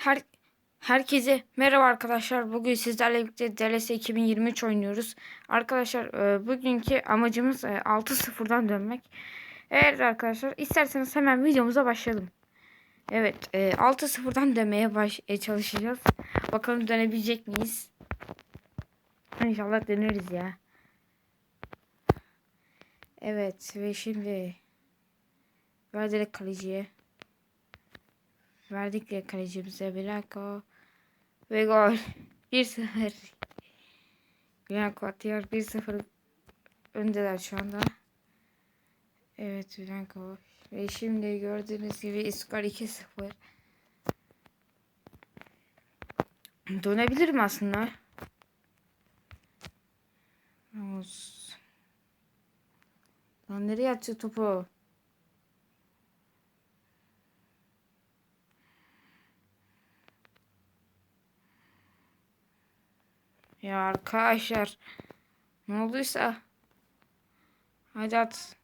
Her herkese merhaba arkadaşlar. Bugün sizlerle birlikte DLS 2023 oynuyoruz. Arkadaşlar e, bugünkü amacımız e, 6-0'dan dönmek. Evet arkadaşlar isterseniz hemen videomuza başlayalım. Evet e, 6-0'dan dönmeye baş e, çalışacağız. Bakalım dönebilecek miyiz? İnşallah döneriz ya. Evet ve şimdi ver direkt kaleciye. Verdik de kalecimize Blanco. Ve gol. 1-0. Blanco atıyor. 1-0 öndeler şu anda. Evet Blanco. Ve şimdi gördüğünüz gibi skor 2-0. Dönebilirim aslında. Olsun. Lan nereye atıyor topu? Ya arkadaşlar. Ne olduysa. Hadi at.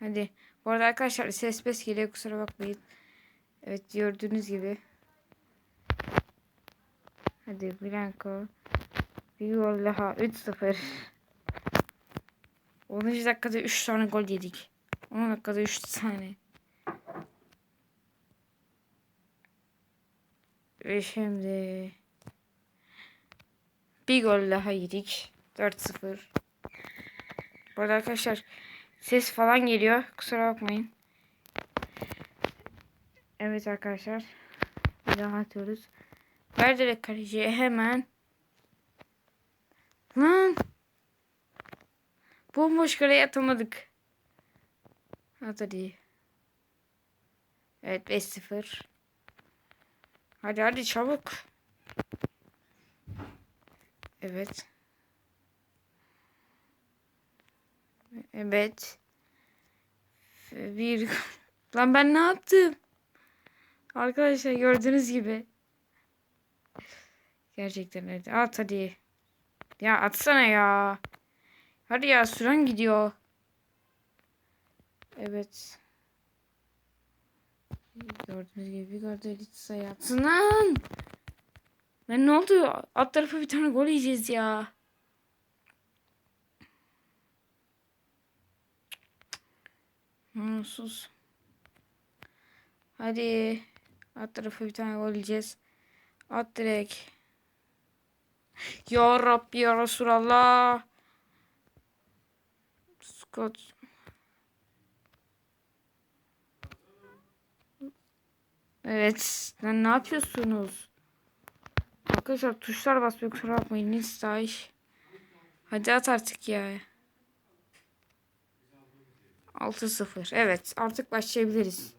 Hadi. Bu arada arkadaşlar ses pes geliyor kusura bakmayın. Evet gördüğünüz gibi. Hadi Blanco. Bir gol daha. 3-0. 10. dakikada 3 tane gol yedik. 10 dakikada 3 tane. Ve şimdi bir gol daha yedik. 4-0. Bu arada arkadaşlar ses falan geliyor. Kusura bakmayın. Evet arkadaşlar. Bir daha atıyoruz. Ver direkt kaleciye hemen. Lan. Bomboş kaleye atamadık. At hadi. Evet 5-0. Hadi hadi çabuk. Evet. Evet. Bir... Lan ben ne yaptım? Arkadaşlar gördüğünüz gibi. Gerçekten öyle. At hadi. Ya atsana ya. Hadi ya süren gidiyor. Evet. Gördüğünüz gibi gol sayı atsın Lan ne oldu? Alt tarafa bir tane gol yiyeceğiz ya. Hmm, sus. Hadi. Alt tarafa bir tane gol yiyeceğiz. At direkt. Ya Rabbi ya Resulallah. Scott. Evet. Ne yapıyorsunuz? Arkadaşlar tuşlar basmıyor kusura bakmayın. Instaş. Hadi at artık ya. 6-0. Evet artık başlayabiliriz.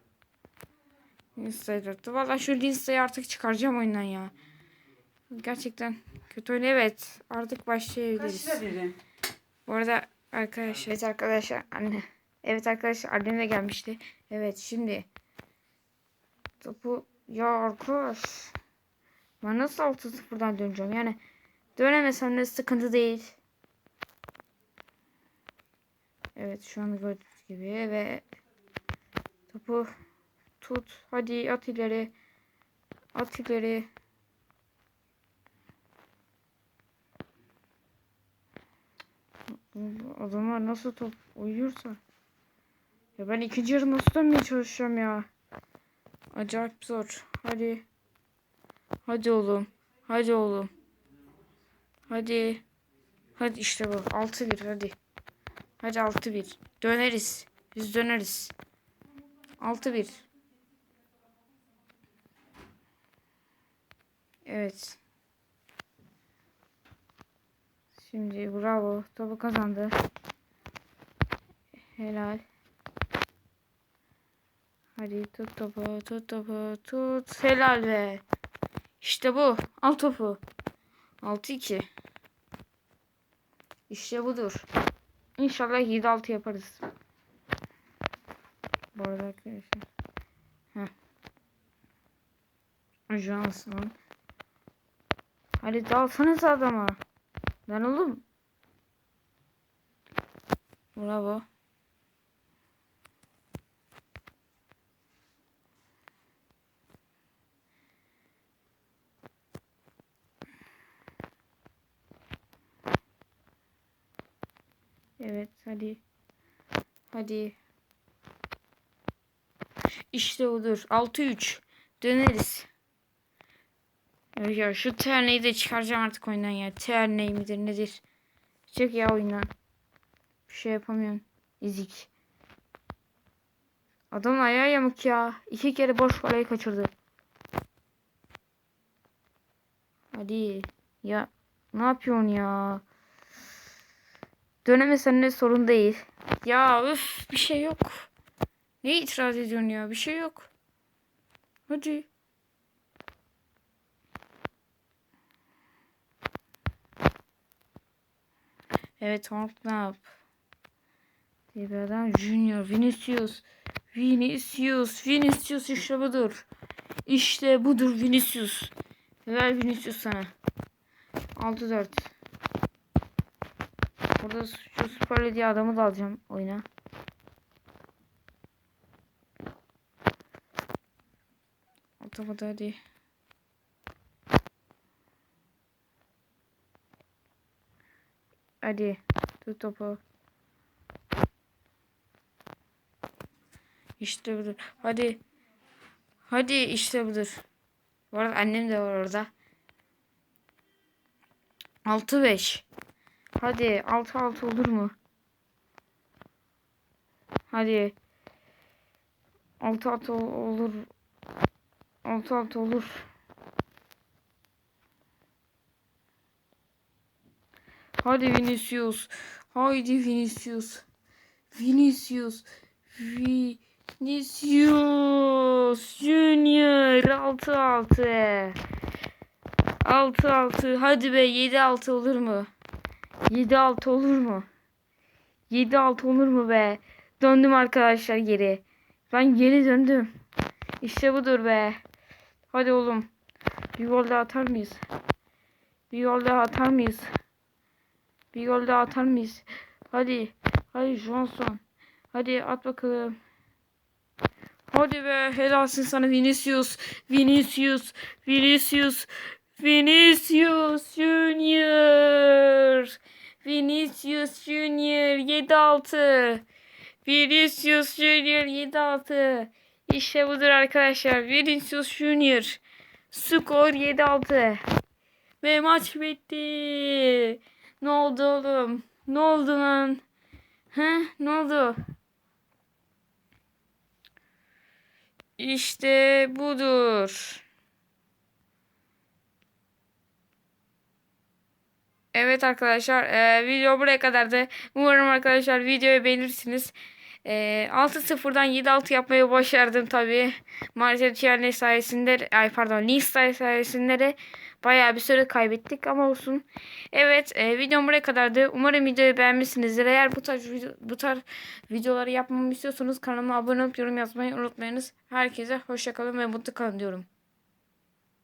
Insta'yı dörttü. Valla şu Insta'yı artık çıkaracağım oyundan ya. Gerçekten kötü oyun. Evet artık başlayabiliriz. Bu arada arkadaşlar. Evet arkadaşlar anne. Evet arkadaşlar annem de gelmişti. Evet şimdi. Topu ya arkadaş. Ben nasıl 6-0'dan döneceğim? Yani dönemesem de sıkıntı değil. Evet şu an gördüğünüz gibi ve topu tut. Hadi at ileri. At ileri. Adamlar nasıl top uyuyorsa. Ya ben ikinci yarı nasıl dönmeye çalışıyorum ya. Acayip zor. Hadi. Hadi oğlum. Hadi oğlum. Hadi. Hadi işte bu. 6-1 hadi. Hadi 6-1. Döneriz. Biz döneriz. 6-1. Evet. Şimdi bravo. Topu kazandı. Helal. Hadi tut topu, tut topu, tut. Helal be. İşte bu. Al topu. 6-2. İşte budur. İnşallah 7-6 yaparız. Bu arada arkadaşlar. Heh. Johnson. Hadi dalsanız adama. Lan oğlum. Bravo. Hadi. Hadi. İşte odur. 6-3. Döneriz. Ya, şu terneyi de çıkaracağım artık oyundan ya. Terney midir nedir? Çık ya oyundan. Bir şey yapamıyorum. İzik. Adamın ayağı yamuk ya. İki kere boş parayı kaçırdı. Hadi. Ya ne yapıyorsun ya? Dönemesen de sorun değil. Ya üf bir şey yok. Ne itiraz ediyorsun ya? Bir şey yok. Hadi. Evet Honk ne yap? Diye bir adam Junior Vinicius. Vinicius. Vinicius işte budur. İşte budur Vinicius. Ver Vinicius sana. 6-4. Burada şu Süper diye adamı da alacağım oyuna. Atamadı hadi. Hadi. Tut topu. İşte budur. Hadi. Hadi işte budur. Bu arada annem de var orada. 6-5. Hadi 6-6 olur mu? Hadi. 6-6 ol- olur. 6-6 olur. Hadi Vinicius. Haydi Vinicius. Vinicius. Vinicius Junior 6-6. 6-6. Hadi be 7-6 olur mu? 7-6 olur mu? 7-6 olur mu be? Döndüm arkadaşlar geri. Ben geri döndüm. İşte budur be. Hadi oğlum. Bir gol daha atar mıyız? Bir gol daha atar mıyız? Bir gol daha atar mıyız? Hadi. Hadi Johnson. Hadi at bakalım. Hadi be helalsin sana Vinicius. Vinicius. Vinicius. Vinicius Junior. Vinicius Junior 7-6. Vinicius Junior 7-6. İşte budur arkadaşlar. Vinicius Junior. Skor 7-6. Ve maç bitti. Ne oldu oğlum? Ne oldu lan? He? Ne oldu? İşte budur. Evet arkadaşlar e, video buraya kadardı. Umarım arkadaşlar videoyu beğenirsiniz. E, 6-0'dan 7-6 yapmayı başardım tabi. Maalesef Tierney sayesinde ay pardon Nista sayesinde de bayağı bir süre kaybettik ama olsun. Evet e, videom buraya kadardı. Umarım videoyu beğenmişsinizdir. Eğer bu tarz, bu tarz videoları yapmamı istiyorsanız kanalıma abone olup yorum yazmayı unutmayınız. Herkese hoşçakalın ve mutlu kalın diyorum.